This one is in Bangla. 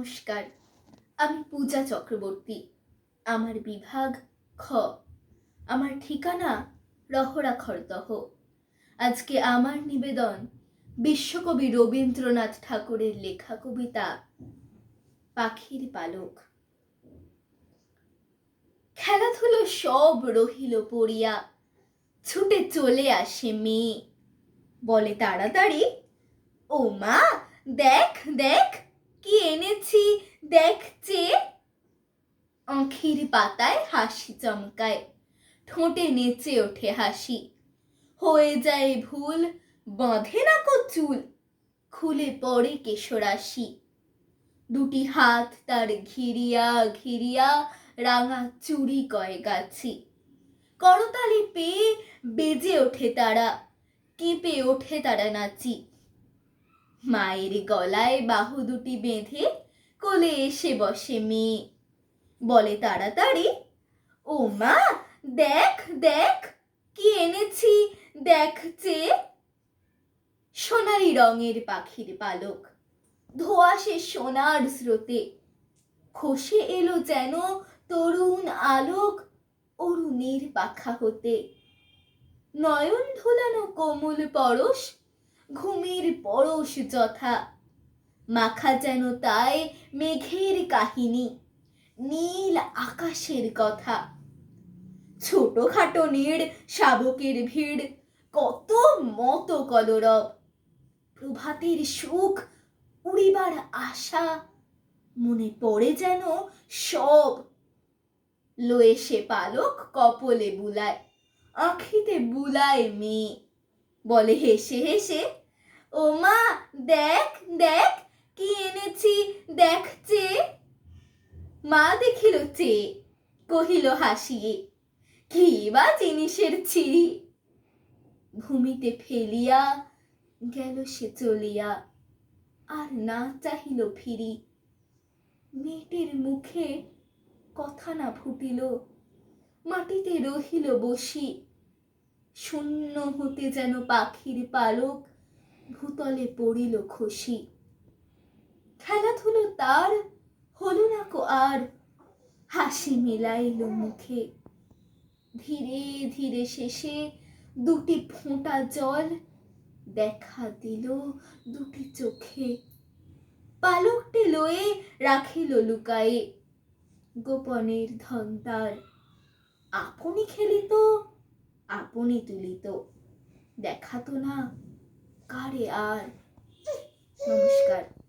নমস্কার। আমি পূজা চক্রবর্তী। আমার বিভাগ খ। আমার ঠিকানা রহরা খরদহ আজকে আমার নিবেদন বিশ্বকবি রবীন্দ্রনাথ ঠাকুরের লেখা কবিতা পাখির পালক। খেলাধুলো সব রহিল পড়িয়া, ছুটে চলে আসে মেয়ে। বলে তাড়াতাড়ি, ও মা, দেখ দেখ দেখছে আঁখির পাতায় হাসি চমকায়, ঠোঁটে নেচে ওঠে হাসি। হয়ে যায় ভুল, বাঁধে না কো চুল, খুলে পড়ে কেশরাশি দুটি হাত তার ঘিরিয়া ঘিরিয়া রাঙা চুড়ি কয় গাছি। করতালি পেয়ে বেজে ওঠে তারা, কেঁপে ওঠে তারা নাচি। মায়ের গলায় বাহু দুটি বেঁধে কোলে এসে বসে মেয়ে। বলে তাড়াতাড়ি, ও মা, দেখ দেখ, কি এনেছি দেখছে সোনালি রঙের পাখির পালক। ধোয়াশে সোনার স্রোতে। খসে এলো যেন তরুণ আলোক অরুণের পাখা হতে। নয়ন ধুলানো কোমল পরশ, ঘুমের পরশ যথা। মাখা যেন তাই মেঘের কাহিনী, নীল আকাশের কথা। ছোটখাটো নীড় শাবকের ভিড়, কত মত কলরব। প্রভাতের সুখ উড়িবার আশা, মনে পড়ে যেন সব। লয়ে সে পালক কপলে বুলায়, আঁখিতে বুলায় মেয়ে। বলে হেসে হেসে ও মা দেখ দেখ এনেছি দেখছে মা দেখিল চেয়ে কহিল হাসিয়ে কি বা জিনিসের ছিরি? ভূমিতে ফেলিয়া গেল সে চলিয়া, আর না চাহিল ফিরি। মেয়েটির মুখে কথা না ফুটিল, মাটিতে রহিল বসি। শূন্য হতে যেন পাখির পালক ভূতলে পড়িল খুশি খেলাধুলো তার হলো না কো আর। হাসি মেলাইল মুখে। ধীরে ধীরে শেষে দুটি ফোঁটা জল দেখা দিল দুটি চোখে। পালকটি লয়ে রাখিল লুকায়ে। গোপনের ধন্তার আপনি খেলিত, আপনি তুলিত। দেখাতো না কারে আর। নমস্কার।